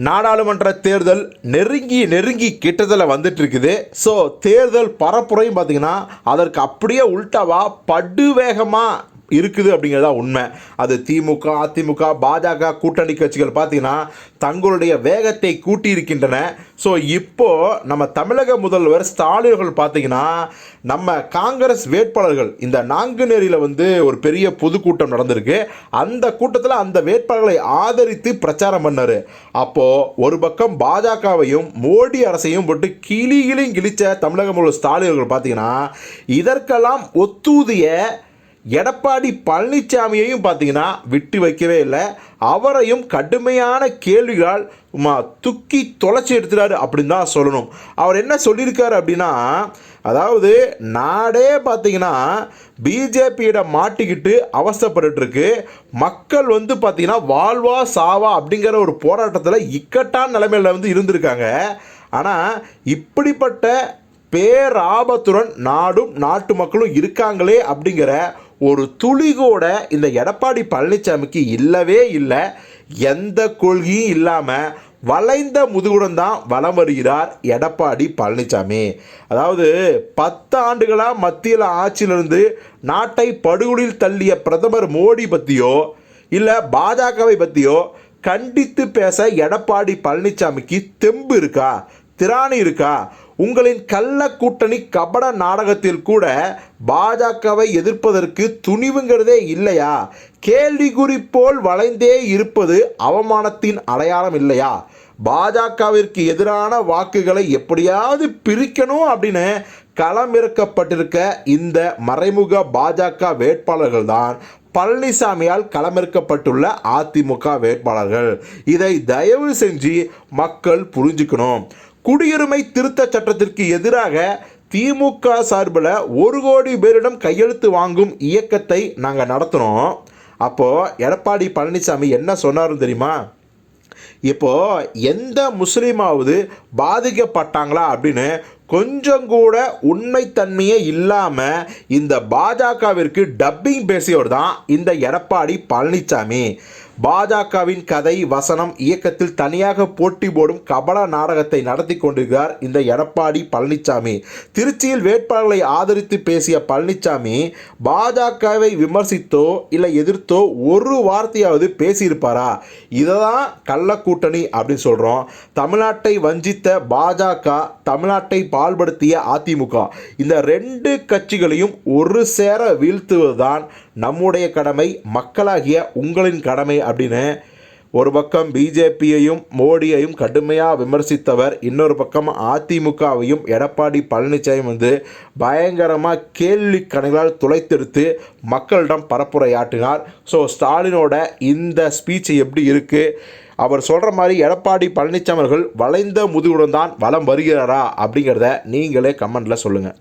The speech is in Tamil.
நாடாளுமன்ற தேர்தல் நெருங்கி நெருங்கி கிட்டத்தில் வந்துட்டு இருக்குது ஸோ தேர்தல் பரப்புரையும் பார்த்திங்கன்னா அதற்கு அப்படியே உள்டாவா படுவேகமாக இருக்குது அப்படிங்கிறதா உண்மை. அது திமுக அதிமுக பாஜக கூட்டணி கட்சிகள் பார்த்தீங்கன்னா தங்களுடைய வேகத்தை கூட்டி இருக்கின்றன ஸோ இப்போ நம்ம தமிழக முதல்வர் ஸ்டாலின்கள் பார்த்தீங்கன்னா நம்ம காங்கிரஸ் வேட்பாளர்கள் இந்த நாங்குநேரியில் வந்து ஒரு பெரிய பொதுக்கூட்டம் நடந்திருக்கு. அந்த கூட்டத்தில் அந்த வேட்பாளர்களை ஆதரித்து பிரச்சாரம் பண்ணார். அப்போது ஒரு பக்கம் பாஜகவையும் மோடி அரசையும் போட்டு கிளி கிளியும் கிழிச்ச தமிழக முதல்வர் ஸ்டாலின்கள் பார்த்தீங்கன்னா இதற்கெல்லாம் ஒத்தூதிய எடப்பாடி பழனிசாமியையும் பார்த்தீங்கன்னா விட்டு வைக்கவே இல்லை. அவரையும் கடுமையான கேள்விகளால் மா துக்கி தொலைச்சி எடுத்துட்டாரு அப்படின்னு தான் சொல்லணும். அவர் என்ன சொல்லியிருக்காரு அப்படின்னா அதாவது நாடே பார்த்தீங்கன்னா பிஜேபியிட மாட்டிக்கிட்டு அவசப்பட்டுருக்கு மக்கள் வந்து பார்த்திங்கன்னா வாழ்வா சாவா அப்படிங்கிற ஒரு போராட்டத்தில் இக்கட்டான நிலைமையில் வந்து இருந்திருக்காங்க. ஆனால் இப்படிப்பட்ட பேராபத்துடன் நாடும் நாட்டு மக்களும் இருக்காங்களே அப்படிங்கிற ஒரு துளி கூட இந்த எடப்பாடி பழனிசாமிக்கு இல்லவே இல்லை. எந்த கொள்கையும் இல்லாமல் வளைந்த முதுகுடன் தான் வலம் வருகிறார் எடப்பாடி பழனிசாமி அதாவது பத்து ஆண்டுகளாக மத்தியில் ஆட்சியிலிருந்து நாட்டை படுகொலில் தள்ளிய பிரதமர் மோடி பற்றியோ இல்லை பாஜகவை பற்றியோ கண்டித்து பேச எடப்பாடி பழனிசாமிக்கு தெம்பு இருக்கா திராணி இருக்கா உங்களின் கள்ள கூட்டணி கபட நாடகத்தில் கூட பாஜகவை எதிர்ப்பதற்கு துணிவுங்கிறதே இல்லையா? கேள்விக்குறி போல் வளைந்தே இருப்பது அவமானத்தின் அடையாளம் இல்லையா? பாஜகவிற்கு எதிரான வாக்குகளை எப்படியாவது பிரிக்கணும் அப்படின்னு களமிறக்கப்பட்டிருக்க இந்த மறைமுக பாஜக வேட்பாளர்கள் தான் பழனிசாமியால் களமிறக்கப்பட்டுள்ள அதிமுக வேட்பாளர்கள். இதை தயவு செஞ்சு மக்கள் புரிஞ்சுக்கணும். குடியுரிமை திருத்த சட்டத்திற்கு எதிராக திமுக சார்பில் ஒரு கோடி பேரிடம் கையெழுத்து வாங்கும் இயக்கத்தை நாங்கள் நடத்துகிறோம் அப்போது எடப்பாடி பழனிசாமி என்ன சொன்னார் தெரியுமா? இப்போ எந்த முஸ்லீமாவது பாதிக்கப்பட்டாங்களா அப்படின்னு கொஞ்சம் கூட உண்மைத்தன்மையே இல்லாமல் இந்த பாஜகவிற்கு டப்பிங் பேசியவர் தான் இந்த எடப்பாடி பழனிசாமி. பாஜகவின் கதை வசனம் இயக்கத்தில் தனியாக போட்டி போடும் கபல நாடகத்தை நடத்தி கொண்டிருக்கிறார் இந்த எடப்பாடி பழனிசாமி திருச்சியில் வேட்பாளர்களை ஆதரித்து பேசிய பழனிசாமி பாஜகவை விமர்சித்தோ இல்லை எதிர்த்தோ ஒரு வார்த்தையாவது பேசியிருப்பாரா? இதை தான் கள்ளக்கூட்டணி அப்படின்னு சொல்கிறோம் தமிழ்நாட்டை வஞ்சித்த பாஜக தமிழ்நாட்டை பால்படுத்திய அதிமுக. இந்த ரெண்டு கட்சிகளையும் ஒரு சேர வீழ்த்துவதுதான் நம்முடைய கடமை மக்களாகிய உங்களின் கடமை அப்படின்னு ஒரு பக்கம் பிஜேபியையும் மோடியையும் கடுமையாக விமர்சித்தவர் இன்னொரு பக்கம் அதிமுகவையும் எடப்பாடி பழனிசாமி வந்து பயங்கரமாக கேள்வி கணக்கால் துளைத்தெடுத்து மக்களிடம் பரப்புரையாட்டினார் ஸோ ஸ்டாலினோட இந்த ஸ்பீச் எப்படி இருக்குது அவர் சொல்கிற மாதிரி எடப்பாடி பழனிசாமி அவர்கள் வளைந்த முதுகுடன் தான் வலம் வருகிறாரா அப்படிங்கிறத நீங்களே கமெண்டில் சொல்லுங்கள்